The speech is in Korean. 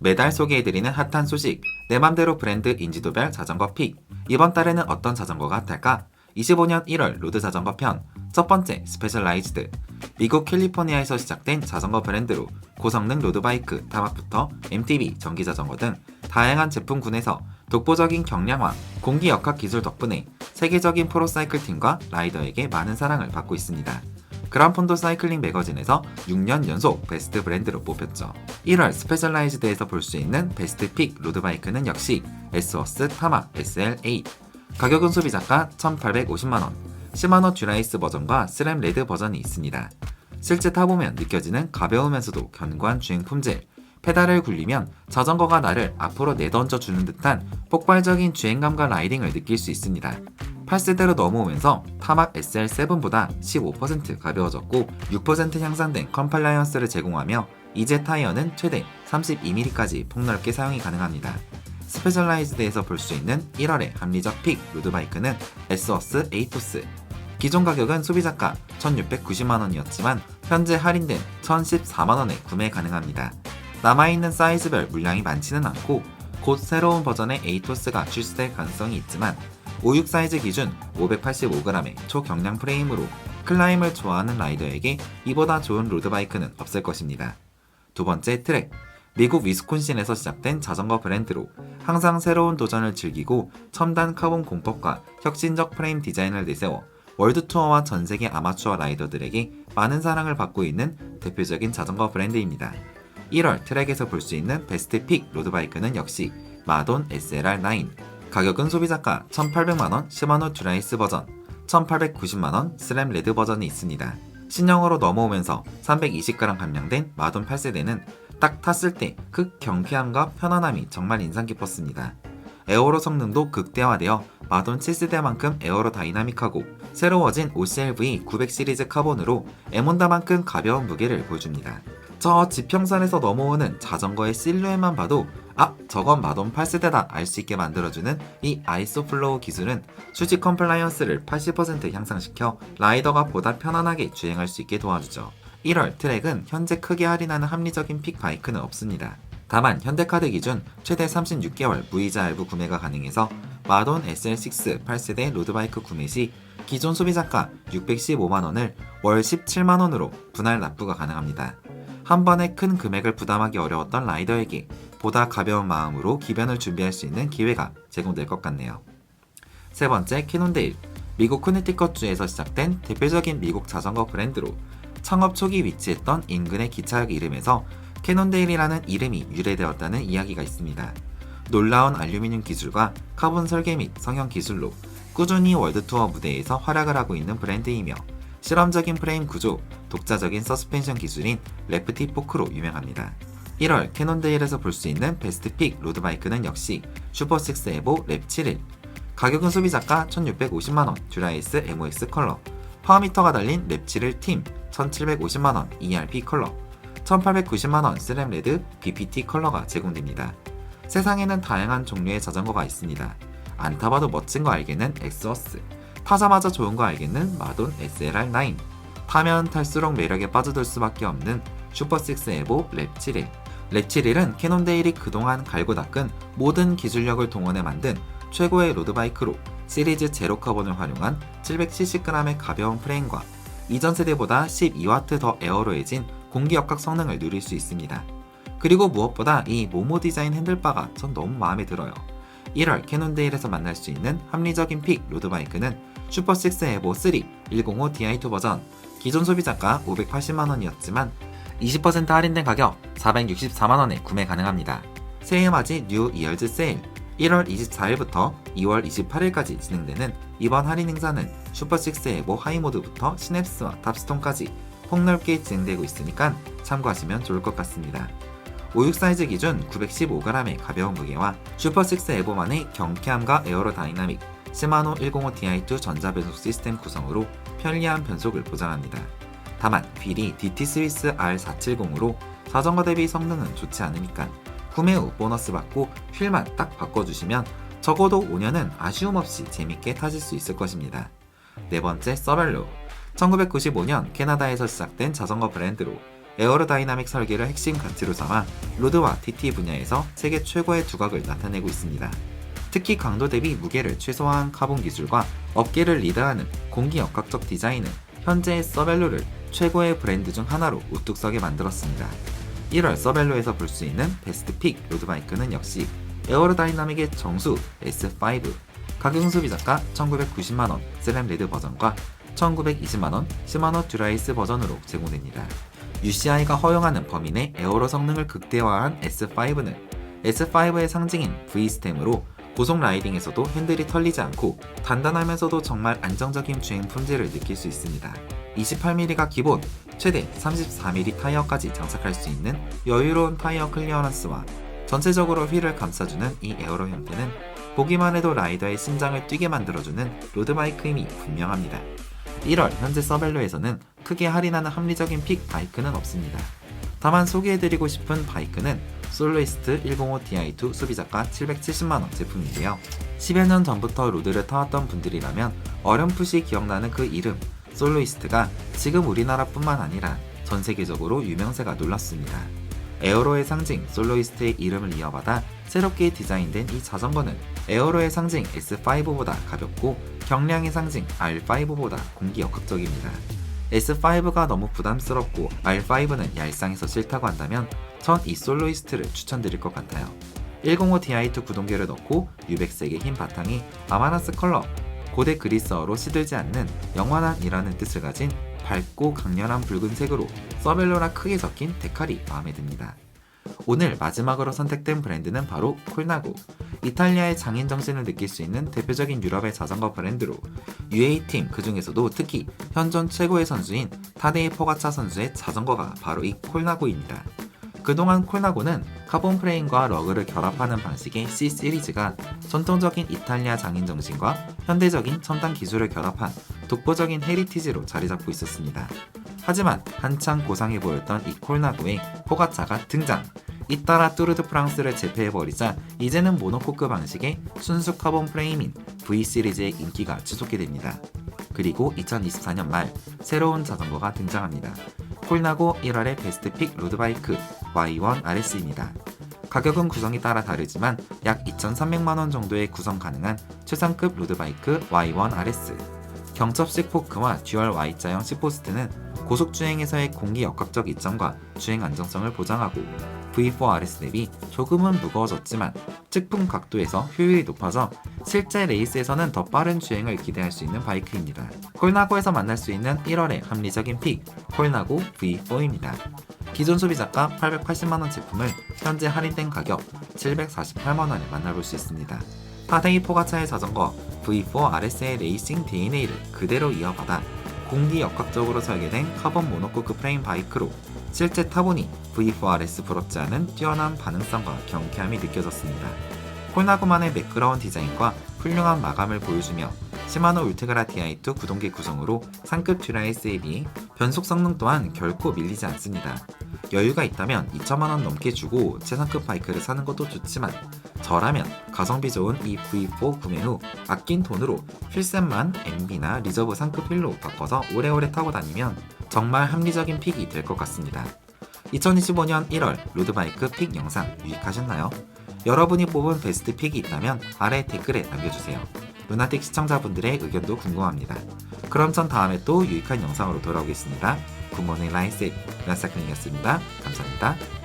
매달 소개해드리는 핫한 소식, 내 맘대로 브랜드 인지도별 자전거 픽. 이번 달에는 어떤 자전거가 핫할까? 25년 1월 로드 자전거 편. 첫 번째, 스페셜라이즈드. 미국 캘리포니아에서 시작된 자전거 브랜드로 고성능 로드바이크, 타막부터 MTB, 전기자전거 등 다양한 제품군에서 독보적인 경량화, 공기 역학 기술 덕분에 세계적인 프로사이클 팀과 라이더에게 많은 사랑을 받고 있습니다. 그란폰도 사이클링 매거진에서 6년 연속 베스트 브랜드로 뽑혔죠. 1월 스페셜라이즈드에서 볼 수 있는 베스트 픽 로드바이크는 역시 에스워스 타마 SL8. 가격은 소비자가 1,850만원, 시마노 듀라이스 버전과 스램 레드 버전이 있습니다. 실제 타보면 느껴지는 가벼우면서도 견고한 주행 품질, 페달을 굴리면 자전거가 나를 앞으로 내던져 주는 듯한 폭발적인 주행감과 라이딩을 느낄 수 있습니다. 8세대로 넘어오면서 타막 SL7보다 15% 가벼워졌고 6% 향상된 컴플라이언스를 제공하며 이제 타이어는 최대 32mm까지 폭넓게 사용이 가능합니다. 스페셜라이즈드에서 볼 수 있는 1월의 합리적 픽 로드바이크는 에스워스 에이토스 기존 가격은 소비자가 1,690만원이었지만 현재 할인된 1,014만원에 구매 가능합니다. 남아있는 사이즈별 물량이 많지는 않고 곧 새로운 버전의 에이토스가 출시될 가능성이 있지만 56 사이즈 기준 585g의 초경량 프레임으로 클라임을 좋아하는 라이더에게 이보다 좋은 로드바이크는 없을 것입니다. 두 번째 트랙. 미국 위스콘신에서 시작된 자전거 브랜드로 항상 새로운 도전을 즐기고 첨단 카본 공법과 혁신적 프레임 디자인을 내세워 월드 투어와 전 세계 아마추어 라이더들에게 많은 사랑을 받고 있는 대표적인 자전거 브랜드입니다. 1월 트랙에서 볼 수 있는 베스트 픽 로드바이크는 역시 마돈 SLR9. 가격은 소비자가 1,800만원 시마노 듀라이스 버전, 1,890만원 스램 레드 버전이 있습니다. 신형으로 넘어오면서 320g 감량된 마돈 8세대는 딱 탔을 때극 경쾌함과 편안함이 정말 인상 깊었습니다. 에어로 성능도 극대화되어 마돈 7세대만큼 에어로 다이나믹하고 새로워진 OCLV 900 시리즈 카본으로 에몬다만큼 가벼운 무게를 보여줍니다. 저 지평선에서 넘어오는 자전거의 실루엣만 봐도 아 저건 마돈 8세대다 알 수 있게 만들어주는 이 아이소플로우 기술은 수직 컴플라이언스를 80% 향상시켜 라이더가 보다 편안하게 주행할 수 있게 도와주죠. 1월 트랙은 현재 크게 할인하는 합리적인 픽 바이크는 없습니다. 다만 현대카드 기준 최대 36개월 무이자 할부 구매가 가능해서 마돈 SL6 8세대 로드바이크 구매 시 기존 소비자가 615만원을 월 17만원으로 분할 납부가 가능합니다. 한 번에 큰 금액을 부담하기 어려웠던 라이더에게 보다 가벼운 마음으로 기변을 준비할 수 있는 기회가 제공될 것 같네요. 세 번째, 캐논데일. 미국 코네티컷주에서 시작된 대표적인 미국 자전거 브랜드로 창업 초기 위치했던 인근의 기차역 이름에서 캐논데일이라는 이름이 유래되었다는 이야기가 있습니다. 놀라운 알루미늄 기술과 카본 설계 및 성형 기술로 꾸준히 월드투어 무대에서 활약을 하고 있는 브랜드이며 실험적인 프레임 구조, 독자적인 서스펜션 기술인 레프티 포크로 유명합니다. 1월 캐논데일에서 볼 수 있는 베스트 픽 로드바이크는 역시 슈퍼6 에보 랩71 가격은 소비자가 1650만원 듀라이스 MOX 컬러. 파워미터가 달린 랩71 팀 1750만원 ERP 컬러. 1890만원 스램레드 BPT 컬러가 제공됩니다. 세상에는 다양한 종류의 자전거가 있습니다. 안 타봐도 멋진 거 알겠는 엑스워스. 타자마자 좋은 거 알겠는 마돈 SLR9 타면 탈수록 매력에 빠져들 수밖에 없는 슈퍼6 에보 랩 71 랩71은 캐논데일이 그동안 갈고 닦은 모든 기술력을 동원해 만든 최고의 로드바이크로 시리즈 제로 카본을 활용한 770g의 가벼운 프레임과 이전 세대보다 12W 더 에어로해진 공기 역학 성능을 누릴 수 있습니다. 그리고 무엇보다 이 모모 디자인 핸들바가 전 너무 마음에 들어요. 1월 캐논데일에서 만날 수 있는 합리적인 픽 로드바이크는 슈퍼6 에보 3 105 Di2 버전 기존 소비자가 580만원이었지만 20% 할인된 가격 464만원에 구매 가능합니다. 새해 맞이 뉴 이얼즈 세일 1월 24일부터 2월 28일까지 진행되는 이번 할인 행사는 슈퍼6 에보 하이모드부터 시냅스와 탑스톤까지 폭넓게 진행되고 있으니까 참고하시면 좋을 것 같습니다. 56 사이즈 기준 915g의 가벼운 무게와 슈퍼6 에보만의 경쾌함과 에어로 다이나믹 시마노 105 Di2 전자변속 시스템 구성으로 편리한 변속을 보장합니다. 다만 휠이 DT 스위스 R470으로 자전거 대비 성능은 좋지 않으니까 구매 후 보너스 받고 휠만 딱 바꿔주시면 적어도 5년은 아쉬움 없이 재밌게 타실 수 있을 것입니다. 네 번째 서벨로 1995년 캐나다에서 시작된 자전거 브랜드로 에어로다이나믹 설계를 핵심 가치로 삼아 로드와 TT 분야에서 세계 최고의 두각을 나타내고 있습니다. 특히 강도 대비 무게를 최소화한 카본 기술과 업계를 리드하는 공기역학적 디자인은 현재의 서벨로를 최고의 브랜드 중 하나로 우뚝 서게 만들었습니다. 1월 서벨로에서 볼 수 있는 베스트 픽 로드바이크는 역시 에어로다이나믹의 정수 S5 가격은 소비자가 1990만원 슬램 레드 버전과 1920만원 시마노 듀라이스 버전으로 제공됩니다. UCI가 허용하는 범위 내 에어로 성능을 극대화한 S5는 S5의 상징인 V스템으로 고속 라이딩에서도 핸들이 털리지 않고 단단하면서도 정말 안정적인 주행 품질을 느낄 수 있습니다. 28mm가 기본, 최대 34mm 타이어까지 장착할 수 있는 여유로운 타이어 클리어런스와 전체적으로 휠을 감싸주는 이 에어로 형태는 보기만 해도 라이더의 심장을 뛰게 만들어주는 로드바이크임이 분명합니다. 1월 현재 서벨로에서는 크게 할인하는 합리적인 픽 바이크는 없습니다. 다만 소개해드리고 싶은 바이크는 솔로이스트 105 Di2 소비자가 770만원 제품인데요. 10여 년 전부터 로드를 타왔던 분들이라면 어렴풋이 기억나는 그 이름, 솔로이스트가 지금 우리나라뿐만 아니라 전 세계적으로 유명세가 놀랐습니다. 에어로의 상징 솔로이스트의 이름을 이어받아 새롭게 디자인된 이 자전거는 에어로의 상징 S5보다 가볍고 경량의 상징 R5보다 공기역학적입니다. S5가 너무 부담스럽고 R5는 얄쌍해서 싫다고 한다면 전 이 솔로이스트를 추천드릴 것 같아요. 105 Di2 구동계를 넣고 유백색의 흰 바탕이 아마나스 컬러, 고대 그리스어로 시들지 않는 영원한이라는 뜻을 가진 밝고 강렬한 붉은색으로 서벨로라 크게 적힌 데칼이 마음에 듭니다. 오늘 마지막으로 선택된 브랜드는 바로 콜나고. 이탈리아의 장인 정신을 느낄 수 있는 대표적인 유럽의 자전거 브랜드로 UA팀 그 중에서도 특히 현존 최고의 선수인 타데이 포가차 선수의 자전거가 바로 이 콜나고입니다. 그동안 콜나고는 카본 프레임과 러그를 결합하는 방식의 C 시리즈가 전통적인 이탈리아 장인 정신과 현대적인 첨단 기술을 결합한 독보적인 헤리티지로 자리 잡고 있었습니다. 하지만 한창 고상해 보였던 이 콜나고의 포가차가 등장. 잇따라 뚜르드 프랑스를 제패해버리자 이제는 모노코크 방식의 순수 카본 프레임인 V 시리즈의 인기가 지속게 됩니다. 그리고 2024년 말 새로운 자전거가 등장합니다. 콜나고 1월의 베스트 픽 로드바이크 Y1 RS입니다. 가격은 구성에 따라 다르지만 약 2,300만원 정도의 구성 가능한 최상급 로드바이크 Y1 RS. 경첩식 포크와 듀얼 Y자형 시포스트는 고속 주행에서의 공기 역학적 이점과 주행 안정성을 보장하고 V4RS 대비 조금은 무거워졌지만 측풍 각도에서 효율이 높아져 실제 레이스에서는 더 빠른 주행을 기대할 수 있는 바이크입니다. 콜나고에서 만날 수 있는 1월의 합리적인 픽, 콜나고 V4입니다. 기존 소비자가 880만원 제품을 현재 할인된 가격 748만원에 만나볼 수 있습니다. 타데이 포가차의 자전거 V4 RS의 레이싱 DNA를 그대로 이어받아 공기 역학적으로 설계된 카본 모노코크 프레임 바이크로 실제 타보니 V4RS 부럽지 않은 뛰어난 반응성과 경쾌함이 느껴졌습니다. 콜나고만의 매끄러운 디자인과 훌륭한 마감을 보여주며 시마노 울트그라 Di2 구동계 구성으로 상급 듀라이스에 비해 변속 성능 또한 결코 밀리지 않습니다. 여유가 있다면 2천만원 넘게 주고 최상급 바이크를 사는 것도 좋지만 저라면 가성비 좋은 이 V4 구매 후 아낀 돈으로 필셋만 MB나 리저브 상급 휠로 바꿔서 오래오래 타고 다니면 정말 합리적인 픽이 될 것 같습니다. 2025년 1월 로드바이크 픽 영상 유익하셨나요? 여러분이 뽑은 베스트 픽이 있다면 아래 댓글에 남겨주세요. 루나틱 시청자분들의 의견도 궁금합니다. 그럼 전 다음에 또 유익한 영상으로 돌아오겠습니다. 굿모닝 라이스 루나사크님이었습니다. 감사합니다.